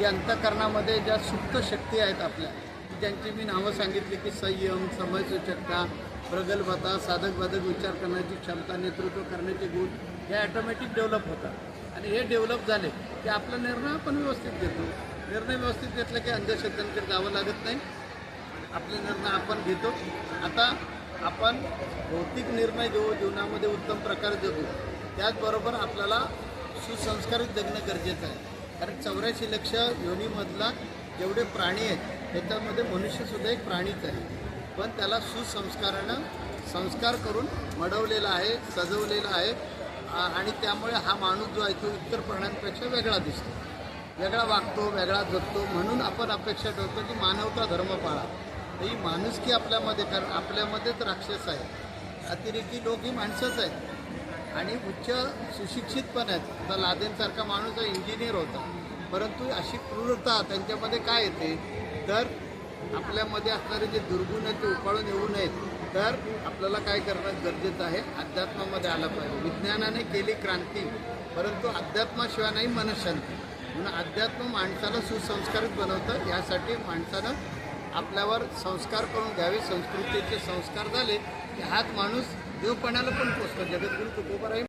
की अंतकरणामध्ये ज्या सुप्त शक्ती आहेत आपल्या ज्यांची मी नावं सांगितली की संयम समयसूचकता प्रगल्भता साधक बाधक विचार करण्याची क्षमता नेतृत्व करण्याचे गुण हे ॲटोमॅटिक डेव्हलप होतात. आणि हे डेव्हलप झाले की आपला निर्णय आपण व्यवस्थित घेतो. निर्णय व्यवस्थित घेतला की अंधश्रद्धांकडे जावं लागत नाही. आपले निर्णय आपण घेतो. आता आपण भौतिक निर्णय घेऊ जीवनामध्ये उत्तम प्रकारे जगू त्याचबरोबर आपल्याला सुसंस्कारित जगणं गरजेचं आहे. कारण चौऱ्याऐंशी लक्ष योनीमधला जेवढे प्राणी आहेत त्याच्यामध्ये मनुष्यसुद्धा एक प्राणीच आहे. पण त्याला सुसंस्कारानं संस्कार करून मडवलेला आहे सजवलेला आहे आणि त्यामुळे हा माणूस जो आहे तो इतर प्राण्यांपेक्षा वेगळा दिसतो. वेगळा वागतो वेगळा जगतो म्हणून आपण अपेक्षा ठेवतो की मानवता धर्म पाळा तर ही माणुसकी आपल्यामध्ये कारण आपल्यामध्येच राक्षस आहे. अतिरेकी लोक ही माणसंच आहेत. आणि उच्च सुशिक्षित पण आहेत. आता लादेनसारखा माणूस हा इंजिनियर होता. परंतु अशी क्रूरता त्यांच्यामध्ये काय येते? तर आपल्यामध्ये असणारे जे दुर्गुण आहेत ते उपाळून येऊ नयेत तर आपल्याला काय करणं गरजेचं आहे? अध्यात्मामध्ये आलं पाहिजे. विज्ञानाने केली क्रांती परंतु अध्यात्माशिवाय नाही मनशांती. म्हणून अध्यात्म माणसाला सुसंस्कारित बनवतं. यासाठी माणसानं आपल्यावर संस्कार करून घ्यावे संस्कृतीचे संस्कार झाले की हाच माणूस देवपणाला पण पोचतो. जगद्गुरु तुकोबराही